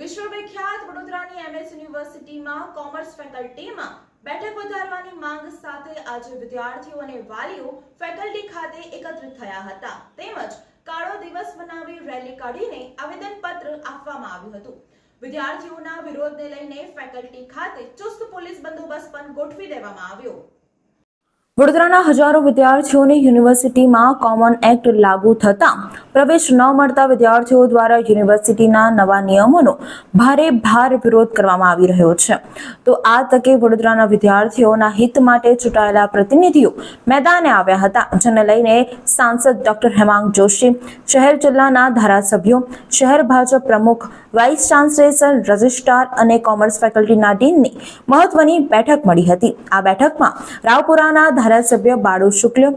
વિશ્વવિખ્યાત વડોદરાની એમએસ યુનિવર્સિટીમાં કોમર્સ ફેકલ્ટીમાં બેઠક વધારવાની માંગ સાથે આજે વિદ્યાર્થીઓ અને વાલીઓ ફેકલ્ટી ખાતે એકત્રિત થયા હતા. તેમજ કાળો દિવસ બનાવી રેલી કાઢીને આવેદનપત્ર આપવામાં આવ્યું હતું. વિદ્યાર્થીઓના વિરોધને લઈને ફેકલ્ટી ખાતે ચુસ્ત પોલીસ બંદોબસ્ત પણ ગોઠવી દેવામાં આવ્યો. વડોદરાના હજારો વિદ્યાર્થીઓને યુનિવર્સિટીમાં કોમન એક્ટ લાગુ થતાં પ્રવેશ ન મળતા વિદ્યાર્થીઓ દ્વારા યુનિવર્સિટીના નવા નિયમોનો ભારે ભાર વિરોધ કરવામાં આવી રહ્યો છે. તો આ તકે વડોદરાના વિદ્યાર્થીઓના હિત માટે ચૂંટાયેલા પ્રતિનિધિઓ મેદાને આવ્યા હતા, જેને લઈને સાંસદ ડોક્ટર હેમાંગ જોશી, શહેર જિલ્લાના ધારાસભ્યો, શહેર ભાજપ પ્રમુખ, વાઇસ ચાન્સેલર, રજિસ્ટ્રાર અને કોમર્સ ફેકલ્ટીના ડીનની મહત્વની બેઠક મળી હતી. આ બેઠકમાં રાવપુરાના ધારાસભ્ય બાળુ શુક્લ,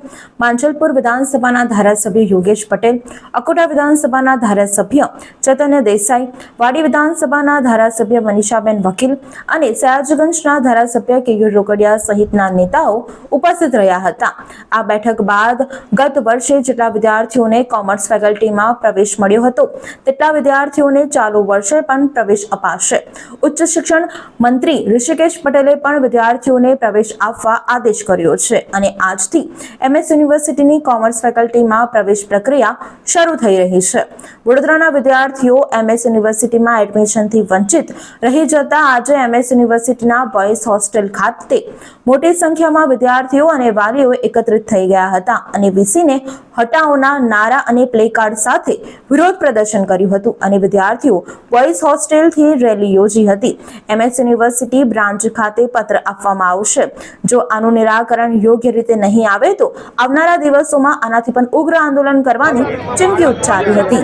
માંજલપુર વિધાનસભાના ધારાસભ્ય યોગેશ પટેલ અકોટા વિધાનસભાના ધારાસભ્ય ચૈતન્ય દેસાઈ, વાડી વિધાનસભાના ધારાસભ્ય મનીષાબેન વકીલ અને સયાજગંજના ધારાસભ્ય કેયુર રોકડિયા સહિતના નેતાઓ ઉપસ્થિત રહ્યા હતા. આ બેઠક બાદ ગત વર્ષે જેટલા વિદ્યાર્થીઓને કોમર્સ ફેકલ્ટીમાં પ્રવેશ મળ્યો હતો, તેટલા વિદ્યાર્થીઓને ચાલુ વર્ષે પણ પ્રવેશ અપાશે. ઉચ્ચ શિક્ષણ મંત્રી ઋષિકેશ પટેલે પણ વિદ્યાર્થીઓને પ્રવેશ આપવા આદેશ કર્યો છે અને આજથી એમએસ યુનિવર્સિટીની કોમર્સ ફેકલ્ટીમાં પ્રવેશ પ્રક્રિયા શરૂ થઈ રહી છે. વડોદરાના વિદ્યાર્થીઓ એમએસ યુનિવર્સિટીમાં એડમિશનથી વંચિત રહી જતા આજે એમએસ યુનિવર્સિટીના બોયઝ હોસ્ટેલ ખાતે મોટી સંખ્યામાં વિદ્યાર્થીઓ અને વાલીઓ એકત્રિત થઈ ગયા હતા અને વીસીને હટાવોના નારા અને પ્લેકાર્ડ સાથે વિરોધ પ્રદર્શન કર્યું હતું અને વિદ્યાર્થીઓ બોયઝ હોસ્ટેલથી રેલી યોજી હતી. એમએસ યુનિવર્સિટી બ્રાન્ચ ખાતે પત્ર આપવામાં આવશે. જો આનું નિરાકરણ યોગ્ય રીતે નહીં આવે તો આવનારા દિવસોમાં આનાથી પણ ઉગ્ર આંદોલન કરવાની ચીમકી ઉચ્ચારી હતી.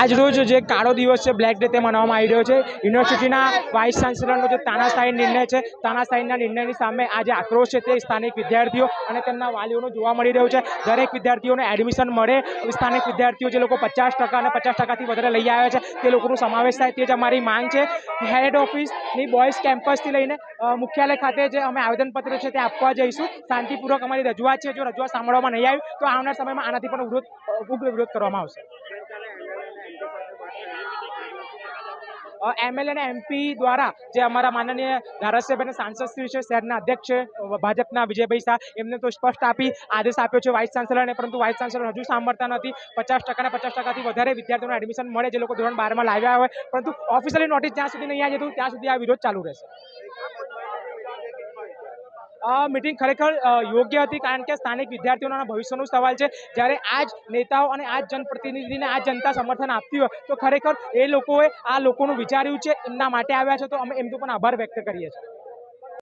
આજ રોજ જે કાળો દિવસ છે બ્લેક ડે તે મનાવવામાં આવી રહ્યો છે. યુનિવર્સિટીના વાઇસ ચાન્સેલરનો જે તાનાશાહી નિર્ણય છે, તાનાશાહીના નિર્ણયની સામે આજે આક્રોશ છે તે સ્થાનિક વિદ્યાર્થીઓ અને તેમના વાલીઓનો જોવા મળી રહ્યો છે. દરેક વિદ્યાર્થીઓને એડમિશન મળે. સ્થાનિક વિદ્યાર્થીઓ જે લોકો પચાસ ટકા અને પચાસ ટકાથી વધારે લઈ આવ્યા છે, તે લોકોનો સમાવેશ થાય. તે જ અમારી માંગ છે. હેડ ઓફિસની બોયઝ કેમ્પસથી લઈને મુખ્યાલય ખાતે જે અમે આવેદનપત્ર છે તે આપવા જઈશું. શાંતિપૂર્વક અમારી રજૂઆત છે. જો રજૂઆત સાંભળવામાં નહીં આવી, તો આવનાર સમયમાં આનાથી પણ વિરોધ ઉગ્ર વિરોધ કરવામાં આવશે. એમએલએ અને એમપી દ્વારા જે અમારા માનનીય ધારાસભ્ય અને સાંસદશ્રી છે, શહેરના અધ્યક્ષ છે ભાજપના વિજયભાઈ શાહ, એમને તો સ્પષ્ટ આપી આદેશ આપ્યો છે વાઇસ ચાન્સલરને, પરંતુ વાઇસ ચાન્સલર હજુ સાંભળતા નથી. પચાસ ટકા પચાસ ટકાથી વધારે વિદ્યાર્થીઓને એડમિશન મળે, જે લોકો ધોરણ બારમાં લાવ્યા હોય, પરંતુ ઓફિશિયલી નોટિસ જ્યાં સુધી નહીં આવી જતું ત્યાં સુધી આ વિરોધ ચાલુ રહેશે. આ મિટિંગ ખરેખર યોગ્ય હતી કારણ કે સ્થાનિક વિદ્યાર્થીઓના ભવિષ્યનો સવાલ છે. જ્યારે આ જ નેતાઓ અને આ જ જનપ્રતિનિધિને આ જનતા સમર્થન આપતી હોય, તો ખરેખર એ લોકોએ આ લોકોનું વિચાર્યું છે, એમના માટે આવ્યા છે. તો અમે એમનો પણ આભાર વ્યક્ત કરીએ છીએ.